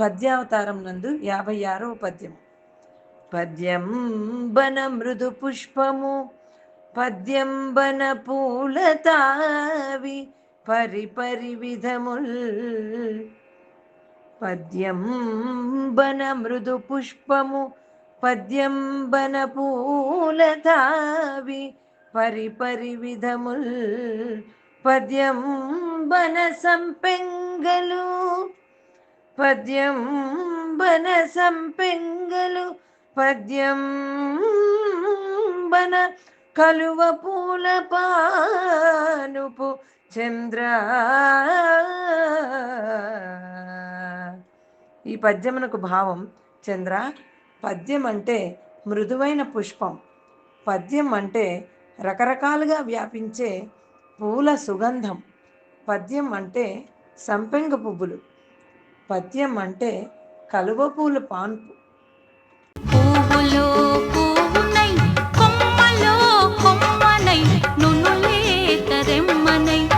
పద్యావతారం నందు యాభై ఆరవ పద్యం. పద్యం బన మృదు పుష్పము పద్యం బన పూల తావి పరి పరి విధముల్. పద్యం బన మృదు పుష్పము పద్యంబన పూలతావి పూల తావి పరి విధముల్ పద్యంబన సంపెంగలు పద్యంబన సంపెంగలు పద్యంబన కలువ పూల పానుపు చంద్ర. ఈ పద్యమునకు భావం చంద్ర పద్యం అంటే మృదువైన పుష్పం. పద్యం అంటే రకరకాలుగా వ్యాపించే పూల సుగంధం. పద్యం అంటే సంపెంగ పువ్వులు. పద్యం అంటే కలువ పూల పాన్పు. పువ్వులో పువ్వునై కొమ్మలో కొమ్మనై నునులేత కరెమ్మనై